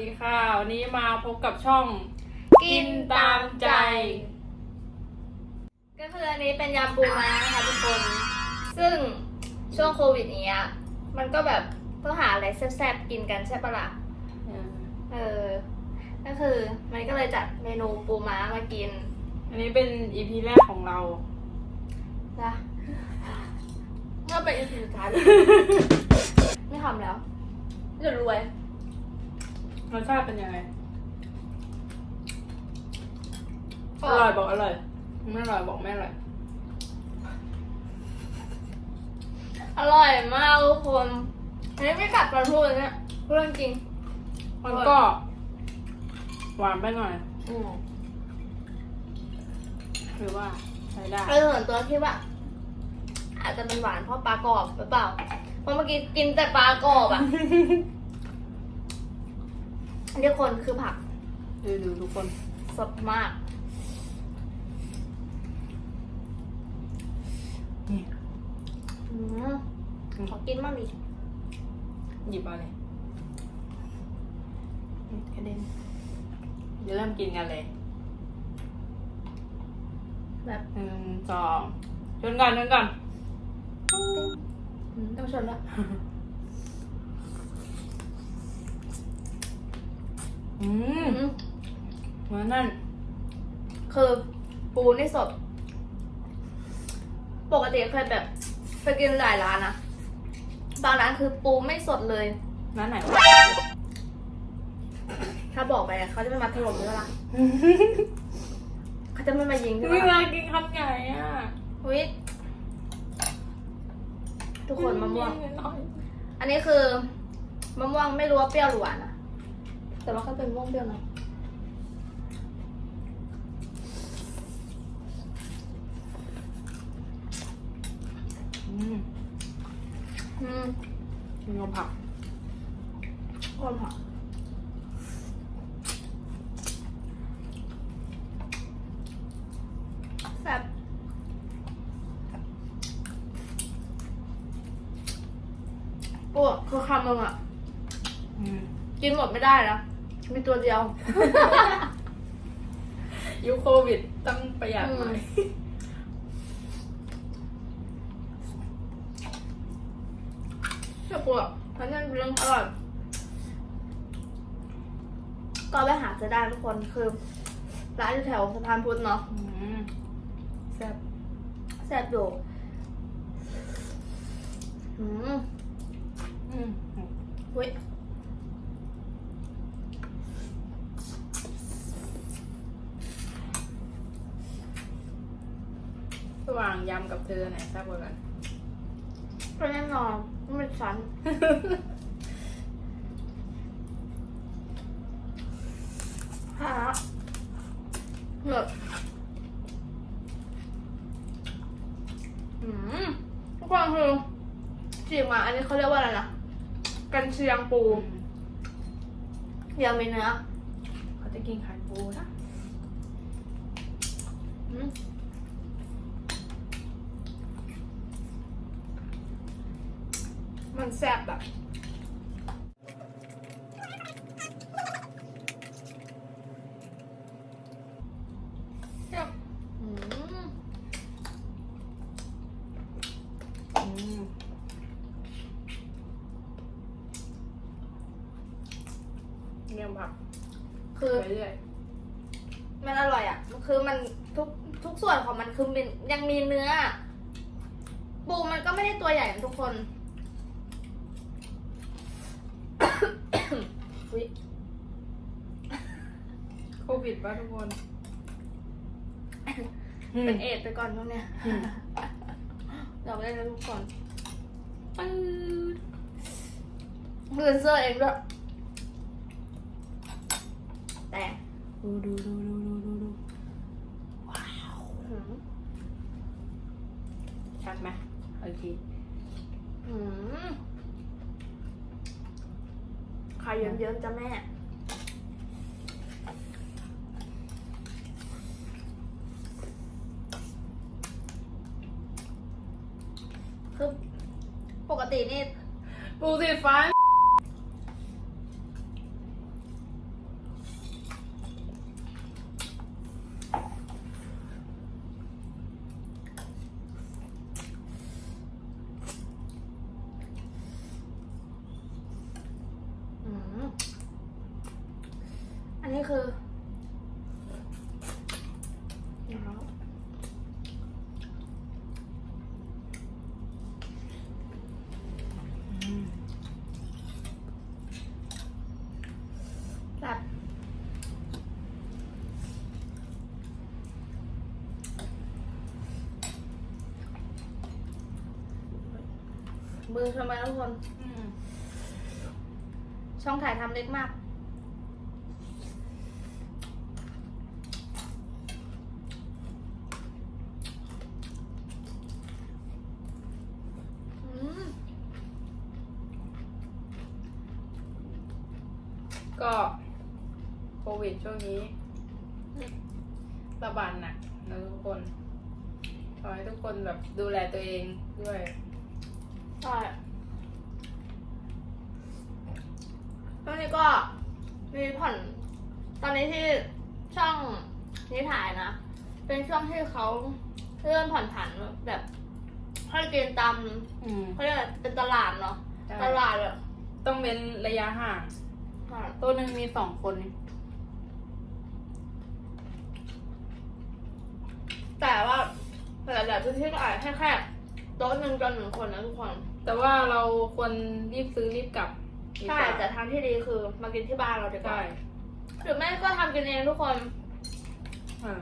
ดีค่ะ วันนี้มาพบกับช่องกินตามใจ ก็คืออันนี้เป็นยำปูม้านะคะทุกคน ซึ่งช่วงโควิดเนี้ย มันก็แบบต้องหาอะไรแซ่บๆกินกันใช่ปะล่ะเออ ก็คือมันก็เลยจัดเมนูปูม้ามากิน อันนี้เป็นอีพีแรกของเรานะก็เป็นอีพีสุดท้ายไม่ทำแล้วจะรวย รสชาติเป็นยังไง อร่อยบอกอร่อย ไม่อร่อยบอกไม่อร่อย อร่อยมากทุกคนอันนี้ไม่กัดปลาทูเลยเนี่ยพูดจริง มันก็ หวานไปหน่อย อืมหรือว่าใช้ได้ เออส่วนตัวคิดว่า อาจจะเป็นหวานเพราะปลากรอบหรือเปล่า เพราะเมื่อกี้กินแต่ปลากรอบอะ อันนี้คนคือผักดูดูทุกคนสดมาก นี่อืมขอกินบ้างดิหยิบเอาเลยนี่กระเด็นเดี๋ยวเริ่มกินกันเลย แบบหนึ่งสองชนก่อนชนก่อนอืมต้องชนละ อืมอืมเหมือนนั่น คือปูนี่สด ปกติเคยแบบไปกินหลายร้านนะบางร้านคือปูไม่สดเลย ร้านไหนถ้าบอกไปอะเขาจะไม่มาถล่มด้วยล่ะเขาจะไม่มายิงใช่ไหมเวลากินคำใหญ่อะอุ้ยทุกคนมะม่วงน้อยอันนี้คือมะม่วงไม่รู้ว่าเปรี้ยวหรือหวานนะ แต่ว่าก็เป็นมะม่วงเปรี้ยวหนะอืมอืมกินกับผักคนหอมแซ่บปูอะคือคำมึงอะ อืม กินหมดไม่ได้นะ มีตัวเดียว ยุคโควิดต้องประหยัดหน่อยเชื่อปูอะมันนั่นเรื่องอร่อยก็ไปหาจะได้ทุกคนคือ ร้านอยู่แถวสะพานพุทธเนาะอืมแซ่บแซ่บอยู่อืม อืมเว้ย ระห ว่างยำกับเธอไหนแซ่บกว่ากันก็แน่นอนไม่เป็นฉัน ฮะเหนดอืมทุกคนคือจีบมาอันนี้เขาเรียกว่าอะไรนะ กันเชียงปูยังมีเนื้อเขาจะกินไข่ปูนะอืม มันแซ่บแบบอืมอืมเมี่ยงผักคือไปเรื่อยมันอร่อยอะ คือมันทุกทุกส่วนของมันคือมันยังมีเนื้อ ปูมันก็ไม่ได้ตัวใหญ่นะทุกคน อุ๊ยโควิดป่ะทุกคน เป็นเอดส์ไปก่อนพวกเนี้ยอืม เราได้นะทุกคนปื๊ดเพื่อนเซอร์เองด้วยแต่ดูดูดูดูดูดูดูอืมชัดไหมโอเคอืม ไข่เยิ้มๆจ้ะแม่ คือปกตินี่ ปูสีฟ้า คืออืมแบบมือทำไมทุกคนอืมช่องถ่ายทำเล็กมาก อืม ก็โควิดช่วงนี้ระบาดหนักนะทุกคน ขอให้ทุกคนแบบดูแลตัวเองด้วยใช่ตอนนี้ก็มีผ่อน ตอนนี้ที่ช่องนี้ถ่ายนะ เป็นช่วงที่เขาเริ่มผ่อนผันแบบให้กินตามอืมเขาเรียกอะไรเป็นตลาดเนาะใช่ตลาดแบบต้องเว้นระยะห่างอะ ตัวหนึ่งมีสองคน แต่ว่าหลายๆพื้นที่ก็อาจแค่แค่โต๊ะหนึ่งจนหนึ่งคนนะทุกคน แต่ว่าเราควรรีบซื้อรีบกลับดีกใช่ว่าแต่ทางที่ดีคือมากินที่บ้านเราดีกว่าใช่หรือไม่ก็ทำกินเองทุกคน อ่า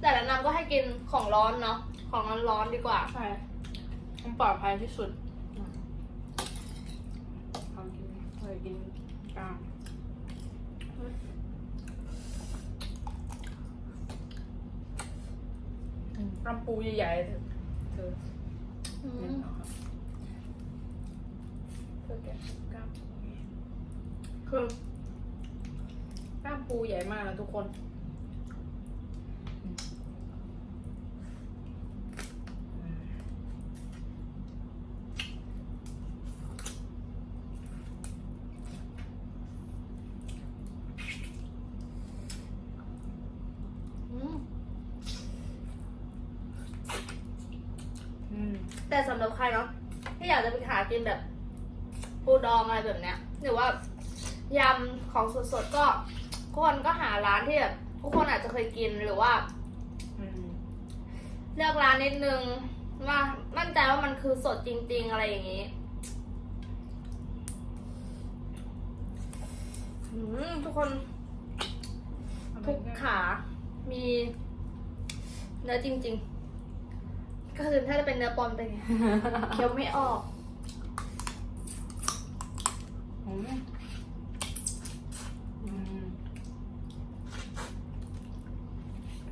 แต่แนะนำก็ให้กินของร้อนเนาะของร้อนๆดีกว่า ใช่มันปลอดภัยที่สุดลองกินเลยกิน กลางกำปูใหญ่ๆเถอะเธออืเล่นมเอาครับเธอแกะกล้ามปูไงคือกล้ามปูใหญ่มากนะทุกคน อืม อืม แต่สำหรับใครเนาะที่อยากจะไปหากินแบบปูดองอะไรแบบเนี้ยหรือว่ายำของสดๆก็ทุกคนก็หาร้านที่แบบทุกคนอาจจะเคยกินหรือว่าอืมเลือกร้านนิดนึงว่ามั่นใจว่ามันคือสดจริง ๆ อะไรอย่างนี้อืมทุกคน ทุกขา มีเนื้อจริง ๆ ก็คือถ้าจะเป็นเนื้อปลอมเป็นไงเคี้ยวไม่ออกอืมอืม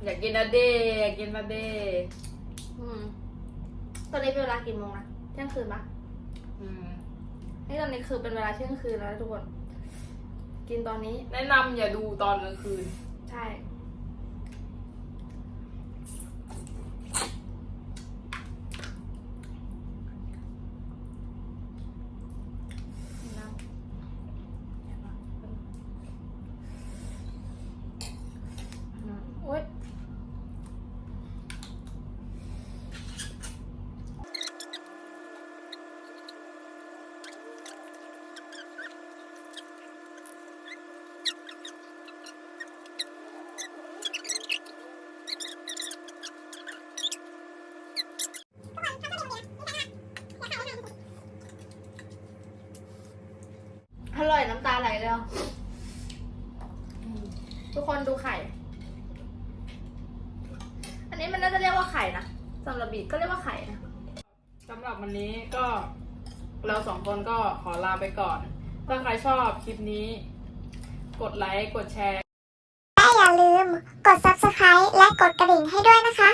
อยากกินอะเดอยากกินอะเดอืมตอนนี้เป็นเวลากี่โมงนะเที่ยงคืนปะอืมนี่ตอนนี้คือเป็นเวลาเที่ยงคืนแล้วนะทุกคน กินตอนนี้ แนะนำอย่าดูตอนกลางคืน ใช่ โอ๊ย อร่อยน้ำตาไหลเลยอะ ทุกคนดูไข่ อันนี้มันน่าจะเรียกว่าไข่นะสำหรับบีก็เรียกว่าไข่นะสำหรับวันนี้ก็เราสองคนก็ขอลาไปก่อน ถ้าใครชอบคลิปนี้ กดไลค์ กดแชร์ และอย่าลืมกด subscribe และกดกระดิ่งให้ด้วยนะคะ